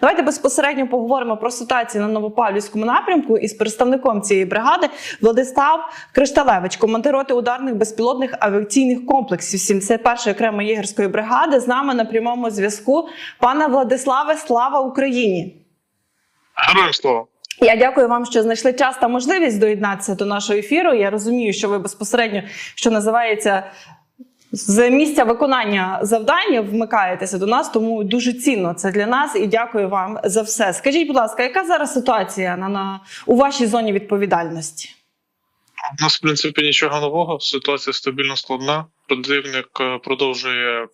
Давайте безпосередньо поговоримо про ситуацію на Новопавлівському напрямку із представником цієї бригади Владислав Кришталевич, командир роти ударних безпілотних авіаційних комплексів 71-ї окремої єгерської бригади. З нами на прямому зв'язку. Пане Владиславе, слава Україні! Героям слава. Я дякую вам, що знайшли час та можливість доєднатися до нашого ефіру. Я розумію, що ви безпосередньо, що називається. З місця виконання завдання вмикаєтеся до нас, тому дуже цінно це для нас і дякую вам за все. Скажіть, будь ласка, яка зараз ситуація на, на у вашій зоні відповідальності? У нас, в принципі, нічого нового. Ситуація стабільно складна. Противник е, продовжує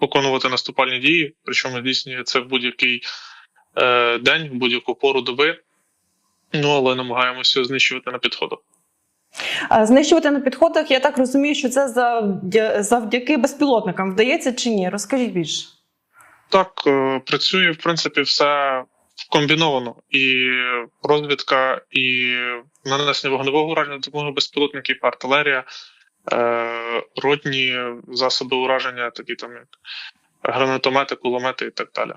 виконувати наступальні дії, причому здійснює це в будь-який е, день, в будь-яку пору доби. Ну, але намагаємося знищувати на підходах. Знищувати на підходах, я так розумію, що це завдяки безпілотникам вдається чи ні? Розкажіть більше. Так, е, працює, в принципі, все комбіновано. І розвідка, і нанесення вогневого ураження за допомогою безпілотників, артилерія, е, ротні засоби ураження, такі там як гранатомети, кулемети і так далі.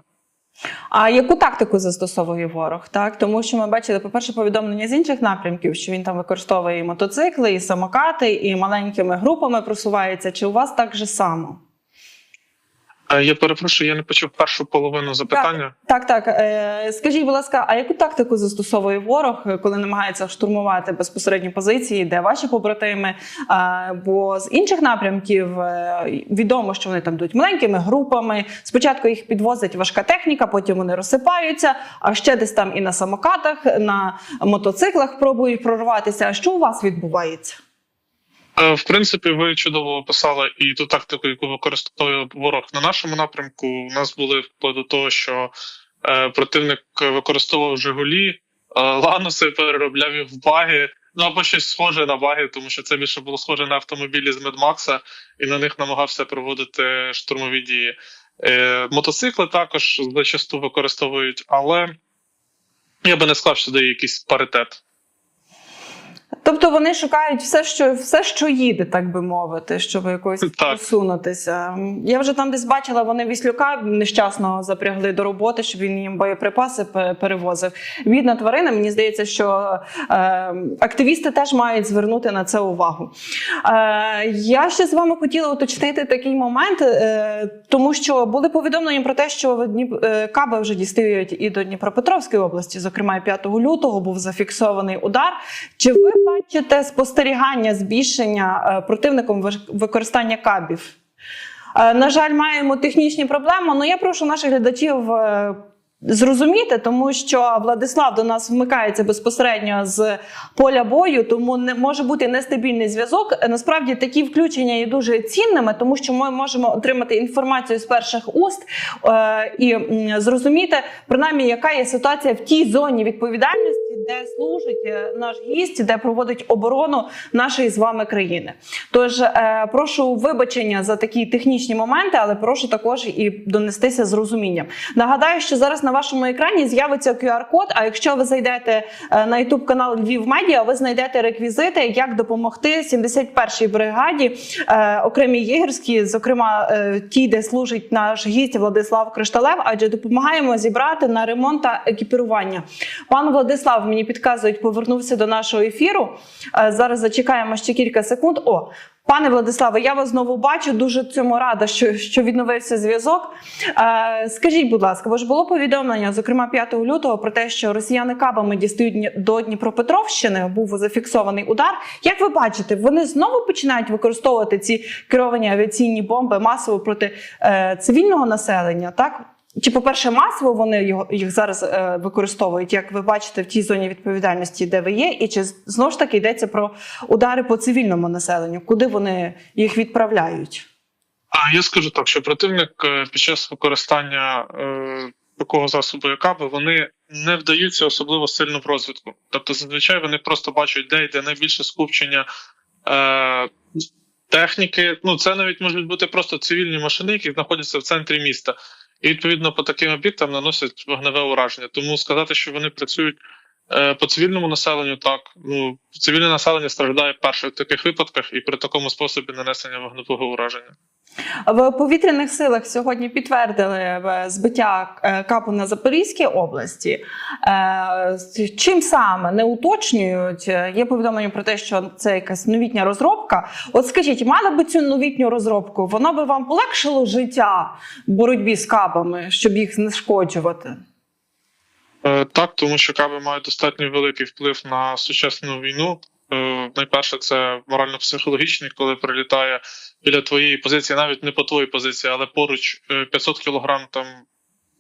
А яку тактику застосовує ворог? Так, тому що ми бачили, по-перше, повідомлення з інших напрямків, що він там використовує і мотоцикли, і самокати, і маленькими групами просувається. Чи у вас так же само? Я перепрошую, я не почув першу половину запитання. Так, так. Е, скажіть, будь ласка, а яку тактику застосовує ворог, е, коли намагається штурмувати безпосередні позиції, де ваші побратими? Бо з інших напрямків е, відомо, що вони там йдуть маленькими групами. Спочатку їх підвозить важка техніка, потім вони розсипаються, а ще десь там і на самокатах, на мотоциклах пробують прорватися. Що у вас відбувається? Е, В принципі, ви чудово описали і ту тактику, яку використовує ворог на нашому напрямку. У нас були вплоть до того, що е, противник використовував Жигулі, е, лануси переробляв їх в баги. Ну або щось схоже на баги, тому що це більше було схоже на автомобілі з Медмакса, і на них намагався проводити штурмові дії. Мотоцикли також зачасту використовують, але я би не склав сюди якийсь паритет. Тобто вони шукають все, що все, що їде, так би мовити, щоб якось Так. просунутися. Я вже там десь бачила, вони віслюка нещасно запрягли до роботи, щоб він їм боєприпаси перевозив. Бідна тварина, мені здається, що е, активісти теж мають звернути на це увагу. Е, я ще з вами хотіла уточнити такий момент, е, тому що були повідомлення про те, що е, каби вже дістають і до Дніпропетровської області, зокрема 5 лютого був зафіксований удар. Чи ви бачите спостерігання збільшення е, противником використання кабів? Е, На жаль, маємо технічні проблеми. але я прошу наших глядачів е, зрозуміти, тому що Владислав до нас вмикається безпосередньо з поля бою, тому не може бути нестабільний зв'язок. Насправді такі включення є дуже цінними, тому що ми можемо отримати інформацію з перших уст е, і зрозуміти, принаймні, яка є ситуація в тій зоні відповідальності, де служить е, наш гість, де проводить оборону нашої з вами країни. Тож е, прошу вибачення за такі технічні моменти, але прошу також і донестися з розумінням. Нагадаю, що зараз на вашому екрані з'явиться QR-код. А якщо ви зайдете е, на YouTube канал Львів Медіа, ви знайдете реквізити, як допомогти 71-й бригаді, е, окремій єгерській, зокрема е, ті, де служить наш гість Владислав Кришталев, адже допомагаємо зібрати на ремонт та екіпірування. Пан Владислав мені підказують, повернувся до нашого ефіру. Зараз зачекаємо ще кілька секунд. О, пане Владиславе, я вас знову бачу. Дуже цьому рада, що, що відновився зв'язок. Е, скажіть, будь ласка, бо ж було повідомлення, зокрема 5 лютого, про те, що росіяни кабами дістають до Дніпропетровщини. Був зафіксований удар. Як ви бачите, вони знову починають використовувати ці керовані авіаційні бомби масово проти е, цивільного населення, так? Чи, по-перше, масово вони його їх зараз е, використовують, як ви бачите, в тій зоні відповідальності, де ви є, і чи знову ж таки йдеться про удари по цивільному населенню, куди вони їх відправляють? А я скажу так, що противник е, під час використання е, такого засобу, як каби, вони не вдаються особливо сильно в розвитку. Тобто, зазвичай вони просто бачать, де йде найбільше скупчення техніки. Ну, це навіть можуть бути просто цивільні машини, які знаходяться в центрі міста. І відповідно по таким об'єктам наносять вогневе ураження. Тому сказати, що вони працюють е, по цивільному населенню, так ну цивільне населення страждає перше в таких випадках і при такому способі нанесення вогневого ураження. В повітряних силах сьогодні підтвердили е, збиття е, капу на Запорізькій області. Е, Чим саме не уточнюють? Є повідомлення про те, що це якась новітня розробка. От скажіть, мали би цю новітню розробку? Воно би вам полегшило життя в боротьбі з кабами, щоб їх знешкоджувати? Так, тому що каби мають достатньо великий вплив на сучасну війну. Е, Найперше, це морально-психологічний, коли прилітає біля твоєї позиції, навіть не по твоїй позиції, але поруч е, 500 кілограм там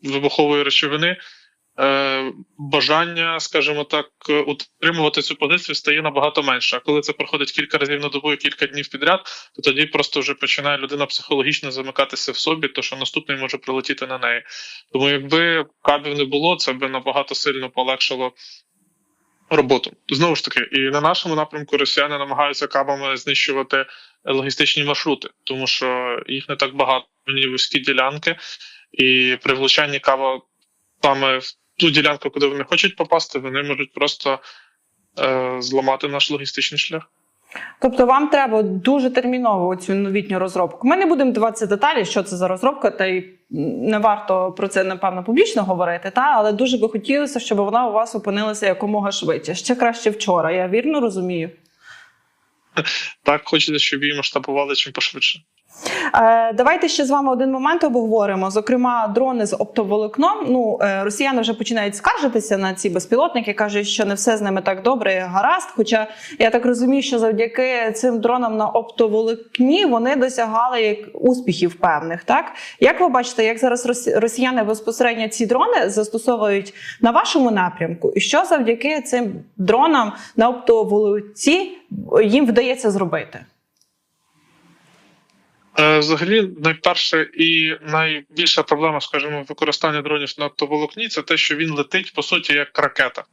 вибухової речовини. Е, Бажання, скажімо так, е, утримувати цю позицію стає набагато менше. А коли це проходить кілька разів на добу і кілька днів підряд, то тоді просто вже починає людина психологічно замикатися в собі, то що наступний може прилетіти на неї. Тому якби кабів не було, це би набагато сильно полегшило роботу. Знову ж таки, і на нашому напрямку росіяни намагаються кабами знищувати логістичні маршрути, тому що їх не так багато, вони вузькі ділянки, і при влучанні каба саме в ту ділянку, куди вони хочуть попасти, вони можуть просто е, зламати наш логістичний шлях. Тобто вам треба дуже терміново цю новітню розробку. Ми не будемо даватися деталі, що це за розробка, та й не варто про це напевно публічно говорити. Та але дуже би хотілося, щоб вона у вас опинилася якомога швидше. Ще краще вчора. Я вірно розумію. Так хочеться, щоб її масштабували чим пошвидше. Е, давайте ще з вами один момент обговоримо. Зокрема, дрони з оптоволокном. Ну е, росіяни вже починають скаржитися на ці безпілотники, кажуть, що не все з ними так добре, і гаразд. Хоча я так розумію, що завдяки цим дронам на оптоволокні вони досягали як успіхів певних. Так як ви бачите, як зараз росі- росіяни безпосередньо ці дрони застосовують на вашому напрямку, і що завдяки цим дронам на оптоволоці їм вдається зробити? Е, Взагалі, найперше і найбільша проблема, скажімо, використання дронів на оптоволокні це те, що він летить по суті як ракета.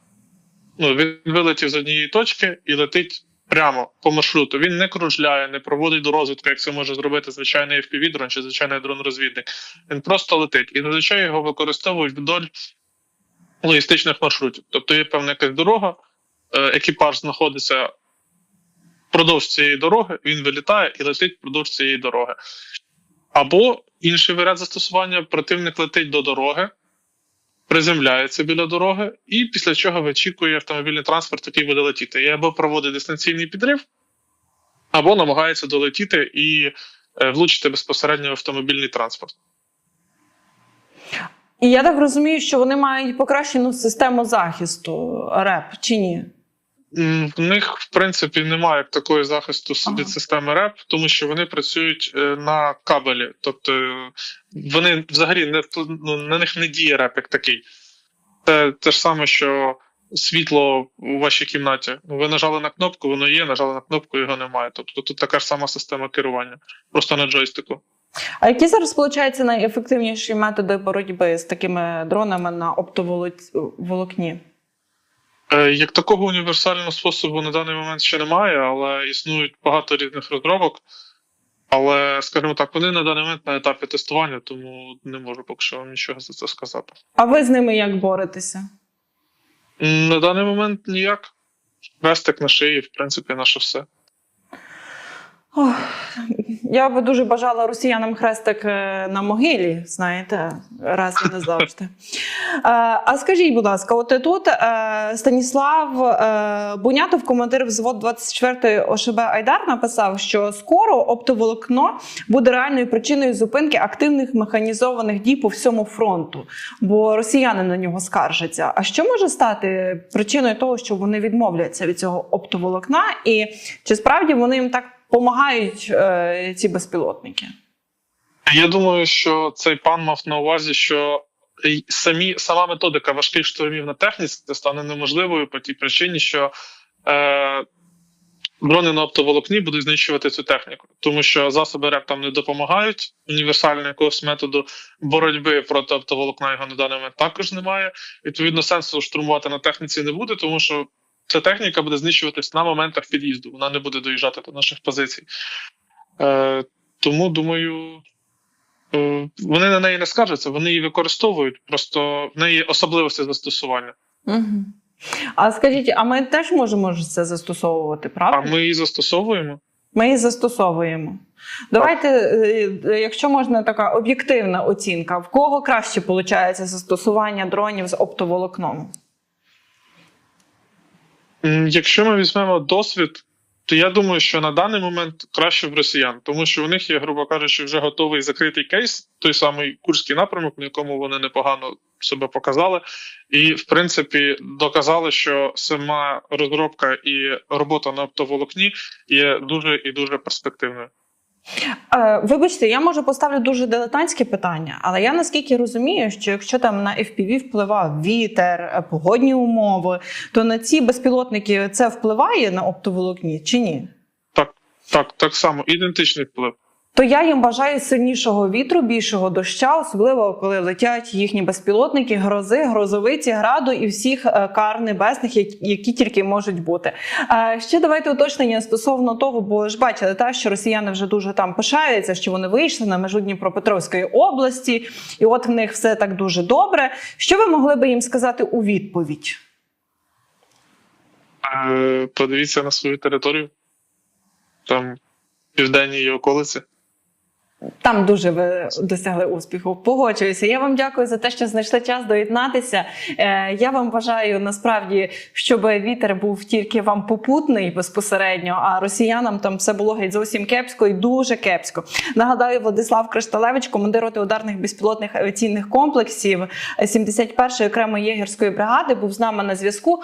Ну, він вилетів з однієї точки і летить прямо по маршруту. Він не кружляє, не проводить до розвитку, як це може зробити звичайний FPV-дрон чи звичайний дрон-розвідник. Він просто летить. І зазвичай його використовують вдоль логістичних маршрутів. Тобто є певна якась дорога, е, екіпаж знаходиться впродовж цієї дороги, він вилітає і летить впродовж цієї дороги. Або інший варіант застосування: противник летить до дороги, приземляється біля дороги, і після чого вичікує автомобільний транспорт, який буде летіти. І або проводить дистанційний підрив, або намагається долетіти і е, влучити безпосередньо в автомобільний транспорт. І я так розумію, що вони мають покращену систему захисту РЕП чи ні? В них, в принципі, немає як такої захисту Ага. системи РЕП, тому що вони працюють е, на кабелі. Тобто вони взагалі не ну, на них не діє РЕП як такий. Це те ж саме, що світло у вашій кімнаті. Ви нажали на кнопку, воно є, нажали на кнопку, його немає. Тобто тут така ж сама система керування, просто на джойстику. А які зараз виходить найефективніші методи боротьби з такими дронами на оптоволокні? Е, Як такого універсального способу на даний момент ще немає, але існують багато різних розробок. Але, скажімо так, вони на даний момент на етапі тестування, тому не можу поки що вам нічого за це сказати. А ви з ними як боретеся? На даний момент ніяк. Вестик на шиї, в принципі, наше все. Ох, я би дуже бажала росіянам хрестик е, на могилі, знаєте, раз і не завжди. Е, А скажіть, будь ласка, от тут е, Станіслав Бунятов, командир взвод 24-ї ОШБ Айдар, написав, що скоро оптоволокно буде реальною причиною зупинки активних механізованих дій по всьому фронту, бо росіяни на нього скаржаться. А що може стати причиною того, що вони відмовляться від цього оптоволокна, і чи справді вони їм так допомагають е, ці безпілотники? Я думаю, що цей пан мав на увазі, що самі, сама методика важких штурмів на техніці стане неможливою по тій причині, що е, дрони на оптоволокні будуть знищувати цю техніку, тому що засоби РЕП там не допомагають. Універсального якогось методу боротьби проти оптоволокна його на даний момент також немає. Відповідно, сенсу штурмувати на техніці не буде, тому що ця техніка буде знищуватись на моментах під'їзду. Вона не буде доїжджати до наших позицій. Е, тому думаю. Е, Вони на неї не скаржаться, вони її використовують, просто в неї особливості застосування. Угу. А скажіть, а ми теж можемо це застосовувати, правда? А ми її застосовуємо. Ми їх застосовуємо. Давайте, е, е, якщо можна, така об'єктивна оцінка, в кого краще виходить застосування дронів з оптоволокном? Якщо ми візьмемо досвід, то я думаю, що на даний момент краще в росіян, тому що у них є, грубо кажучи, вже готовий закритий кейс, той самий курський напрямок, на якому вони непогано себе показали, і в принципі доказали, що сама розробка і робота на оптоволокні є дуже і дуже перспективною. Е, Вибачте, я може поставлю дуже дилетантське питання, але я наскільки розумію, що якщо там на FPV впливав вітер, е, погодні умови, то на ці безпілотники це впливає на оптоволокні чи ні? Так, так, так само, ідентичний вплив. То я їм бажаю сильнішого вітру, більшого доща, особливо коли летять їхні безпілотники, грози, грозовиці, граду і всіх е, кар небесних, які, тільки можуть бути. Е, Ще давайте уточнення стосовно того, бо ж бачили, та що росіяни вже дуже там пишаються, що вони вийшли на межу Дніпропетровської області, і от в них все так дуже добре. Що ви могли би їм сказати у відповідь? Е, Подивіться на свою територію, там південні її околиці. Там дуже ви досягли успіху. Погоджуюся. Я вам дякую за те, що знайшли час доєднатися. Е, я вам бажаю насправді, щоб вітер був тільки вам попутний безпосередньо, а росіянам там все було геть зовсім кепсько і дуже кепсько. Нагадаю, Владислав Кришталевич, командир роти ударних безпілотних авіаційних комплексів 71-ї окремої єгерської бригади, був з нами на зв'язку.